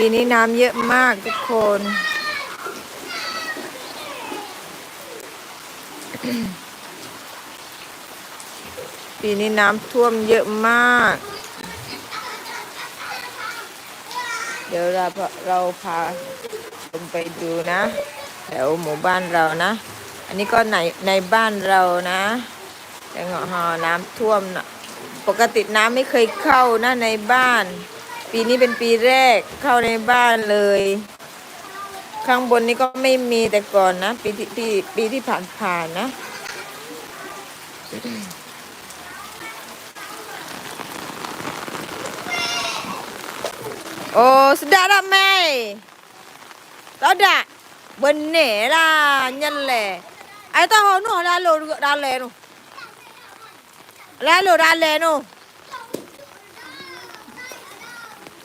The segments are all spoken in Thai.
ปีนี้น้ำเยอะมากทุกคน ปีนี้น้ำท่วมเยอะมาก เดี๋ยวเราเราพาลงไปดูนะแถวหมู่บ้านเรานะ อันนี้ก็ในในบ้านเรานะแต่เหงาหอน้ำท่วมนะปกติน้ำไม่เคยเข้านะในบ้าน ปีนี้เป็นปีแรกเข้าในบ้านเลย ข้างบนนี้ก็ไม่มีแต่ก่อนนะ ปีที่ปีปีที่ผ่านผ่านๆนะ Ồ, sudah dah mai. Tak ada. Benar lah, nyele. Ai tahu hao nu dah lo dah le nu. Dah lo dah le nu.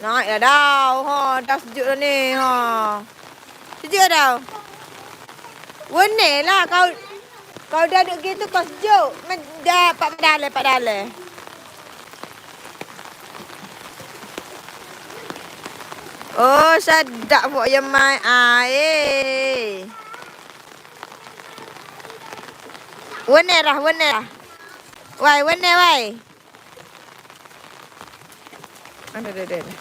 Naik dah dah, ha, dah sejuk dah ni, ha. Sejuk dah. Benar lah kau kau dah duduk gitu kau sejuk. Men, dah, pak dah le, pak dah le. Oh, sedap buat yang mai air. Warna dah, warna dah. Wai, warna wai. Ada, ada, ada.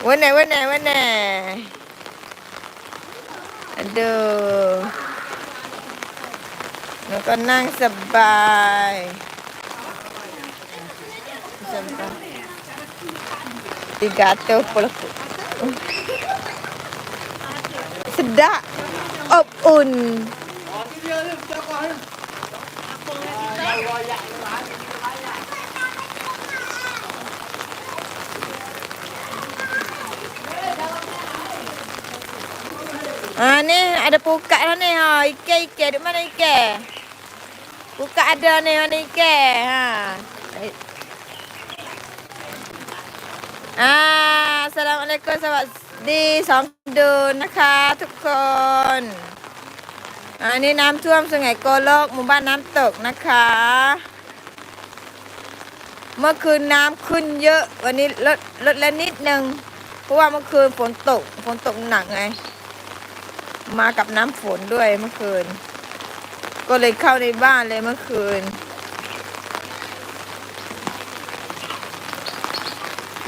Warna, warna, warna. Aduh. Nak tenang sebai. Sebai. Tiga ratus puluh. Sedap. Op un. Ah ni ada pukat dah ni ha. Ike ike di mana ike? Pukat ada ni mana ike? Ha. อ่าสลามอะลั Ah ni ada pukat dah ni. Ha, ikan-ikan duk mana ikan? Pukat ada ni mana ikan. Ha. Ah, assalamualaikum sahabat di Songdun นะคะทุกคน อันนี้น้ำท่วมสงไหงโกโลกหมู่บ้านน้ำตกนะคะ เมื่อคืนน้ำขึ้นเยอะ วันนี้ลดลดแล้วนิดนึง เพราะว่าเมื่อคืนฝนตกฝนตกหนักไง มากับน้ำฝนด้วยเมื่อคืน ก็เลยเข้าในบ้านเลยเมื่อคืน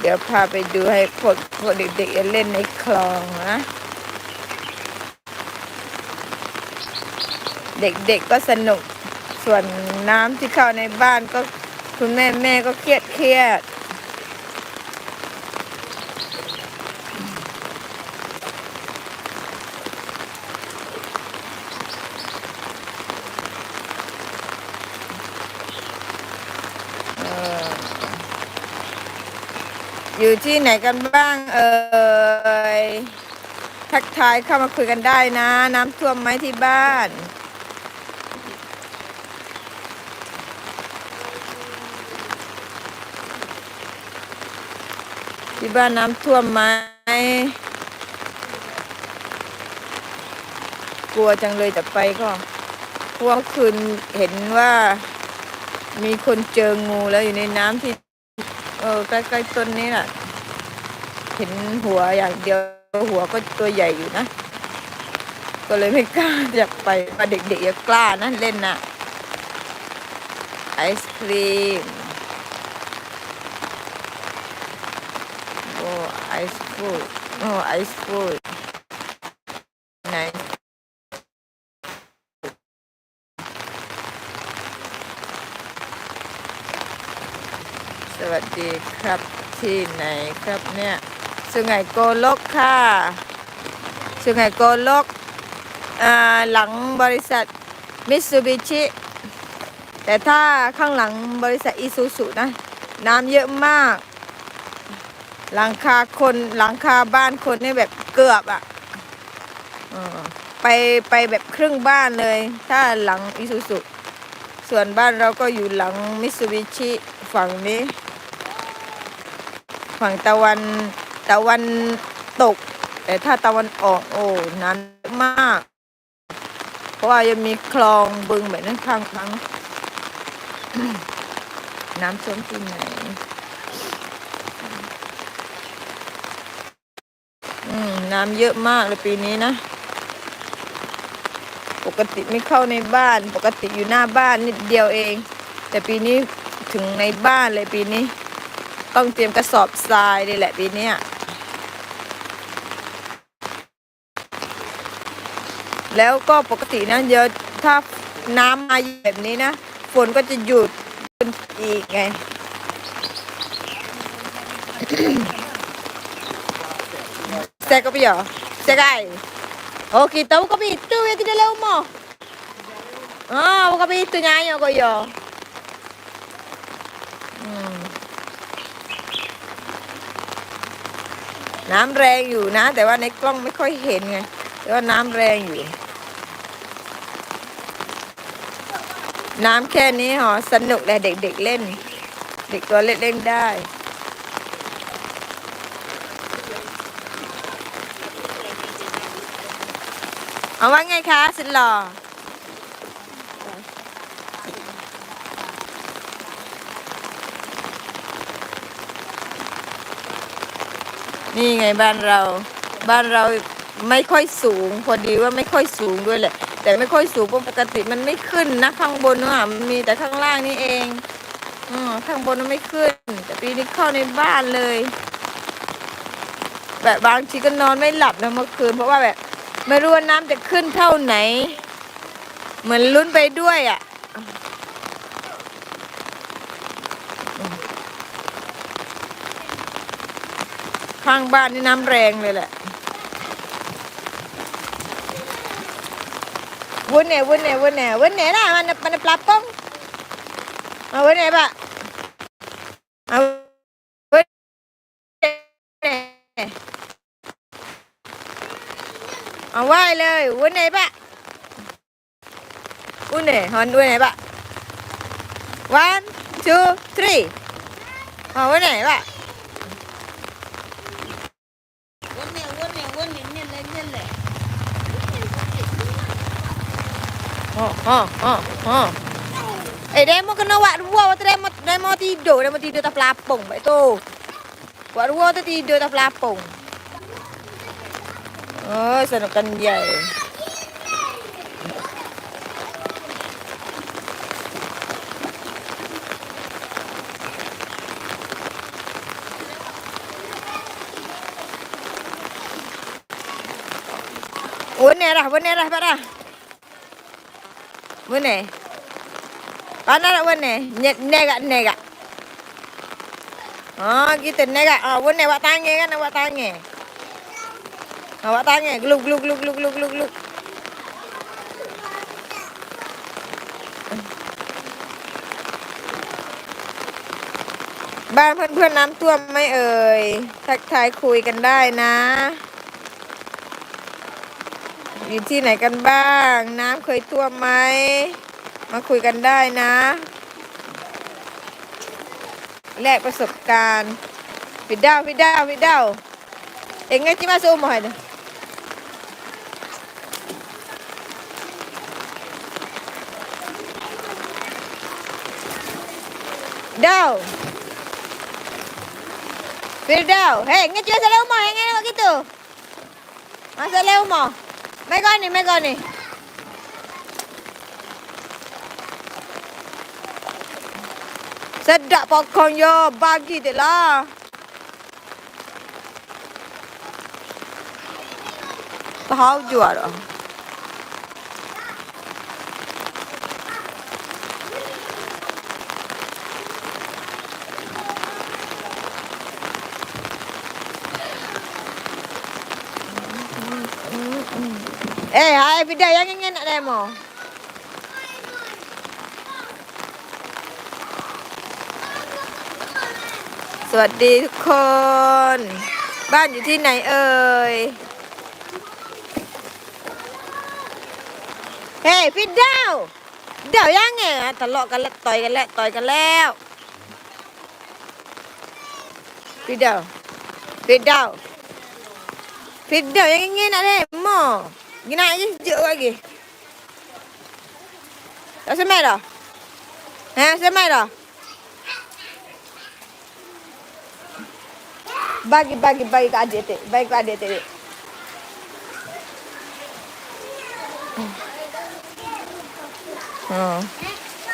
เดี๋ยวพาไปดูให้พวกพวกเด็กๆเล่นในคลองนะ เด็กๆก็สนุก ส่วนน้ำที่เข้าในบ้านก็คุณแม่แม่ก็เครียดเครียด อยู่ที่ไหนกันบ้างเอ่ยทักทายเข้ามาคุยกันได้นะ น้ำท่วมไหมที่บ้าน ที่บ้านน้ำท่วมไหมกลัวจังเลยแต่ไปก็เพราะว่าเมื่อคืนเห็นว่ามีคนเจองูแล้วอยู่ในน้ำที่ เออใกล้ๆต้นนี้แหละเห็นหัวอย่างเดียวหัวก็ตัวใหญ่อยู่นะ ก็เลยไม่กล้าอยากไปมาเด็กๆอย่ากล้านะเล่นนะไอศครีมโอ้ไอศครีมโอ้ไอศครีมไหน สวัสดีครับที่ไหนครับเนี่ยสุไหงโกลกค่ะสุไหงโกลกหลังบริษัทมิตซูบิชิแต่ถ้าข้างหลังบริษัทอีซูซุนะ น้ำเยอะมาก หลังคาคนหลังคาบ้านคนนี่แบบเกือบอะเออไปไปแบบครึ่งบ้านเลย ถ้าหลังอีซูซุส่วนบ้านเราก็อยู่หลังมิตซูบิชิฝั่งนี้ ฝั่งตะวันตะวันตก แต่ถ้าตะวันออกโอ้น้ำมาก เพราะว่ายังมีคลองบึงแบบนั้นข้างทั้ง น้ำท่วมที่ไหนน้ำเยอะมากเลยปีนี้นะ ปกติไม่เข้าในบ้าน ปกติอยู่หน้าบ้านนิดเดียวเอง แต่ปีนี้ถึงในบ้านเลยปีนี้ ต้องเตรียมกระสอบทรายนี่แหละปีนี้แล้วก็ปกตินะเยอะถ้าน้ำมาแบบนี้นะ ฝนก็จะหยุดเป็นอีกไง Saya kopi ya. Sekai. Okey, tahu kopi itu yang tidak lama. Ah, kopi itu nyanyi kok ya. น้ำแรงอยู่นะ แต่ว่าในกล้องไม่ค่อยเห็นไงแต่ว่าน้ำแรงอยู่ น้ำแค่นี้หรอสนุกเลยเด็กๆเล่น เด็กตัวเล็กเล่นได้เอาว่าไงคะสุดหล่อ นี่ไงบ้านเรา บ้านเราไม่ค่อยสูง พอดีว่าไม่ค่อยสูงด้วยแหละ แต่ไม่ค่อยสูงเพราะปกติมันไม่ขึ้นนะข้างบนอะมันมีแต่ข้างล่างนี่เองออข้างบนมันไม่ขึ้น แต่ปีนี้เข้าในบ้านเลย แบบบางทีก็นอนไม่หลับนะเมื่อคืน เพราะว่าแบบ ไม่รู้ว่าน้ำจะขึ้นเท่าไหน เหมือนลุ้นไปด้วยอะ ข้างบ้านนี่น้ำแรงเลยแหละวุ้นเนี่ยวุ้นเนี่ยวุ้นเนี่ยวุ้นเนี่ยนะมันมันปลาป้องเอาวุ้นเนี่ยปะเอาวุ้นเนี่ยเอาไหวเลยวุ้นไหนปะวุ้นไหนฮอนวุ้นไหนปะ one two three เอาวุ้นไหนปะ Ha ha ha ha. Eh demo kena buat dua waktu demo demo tidur, demo tidur tak pelapung baik tu. Buat dua tu tidur tak pelapung. Oh, senokan kan dia. Eh. Bonerah, bonerah, bonerah. Wene. Mana nak wene? Negak, negak. Oh, gitu negak. Ah, wene awak tangan kan, awak tangan. Awak tangan, gluk gluk gluk gluk gluk gluk gluk. บ้านเพื่อนๆน้ำท่วมไหม่เอ่ย ทักทายคุยกันได้นะ อยู่ที่ไหนกันบ้าง น้ำเคยท่วมไหม มาคุยกันได้นะ แลกประสบการณ์พี่ดาวพี่ดาวพี่ดาวเอ็งไงที่มาสู้หมอยนะดาว Firdaus, hei, ngaji asal rumah, hei, ngaji gitu. မဲကောင်းနေမဲကောင်းနေစက်ဒပေါခွန်ယောဘာဂီတလားဟောက်ကြွရတော့ Fida yang ingin nak demo. สวัสดีทุกคน บ้านอยู่ที่ไหนเอ่ย เฮ้ยพี่ดาวเดี๋ยวยังไงอะทะเลาะกันแล้วต่อยกันแล้วต่อยกันแล้วพี่ดาวพี่ดาวพี่ดาวยัง ingin nak demo Gina chứ chữa quá kì Đó xe mẹ rồi Nè xe mẹ rồi Bagi bagi bagi ke adik tu Bagi ke adik tu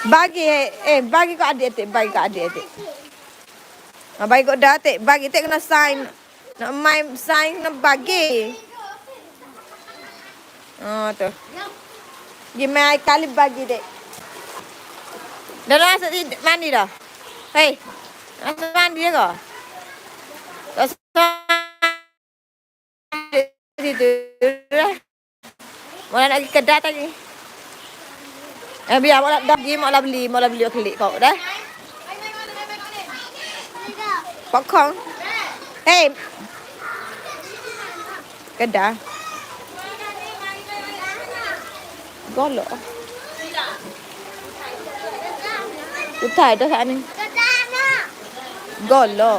Bagi eh bagi kat adik atik, bagi kat adik atik. Ha bagi kat dah bagi atik kena sign. Nak main sign kena bagi. Ờ, to. Give me ai kali bagi dek. Dah nak sedih mandi dah. Hei, nak mandi dia kau? Dah situ. Mula nak pergi kedai tadi. Eh biar mula dah pergi, mula beli, mula beli kelik kau không, hey, Hei. Kedai. ก็เหรอกูถ่ายต้วแค่ะนึงก็เหรอ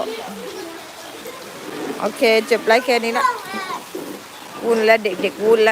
โอเคจบไลฟ์แค่นี้ละวุ่นแล้วเด็กๆวุ่นละ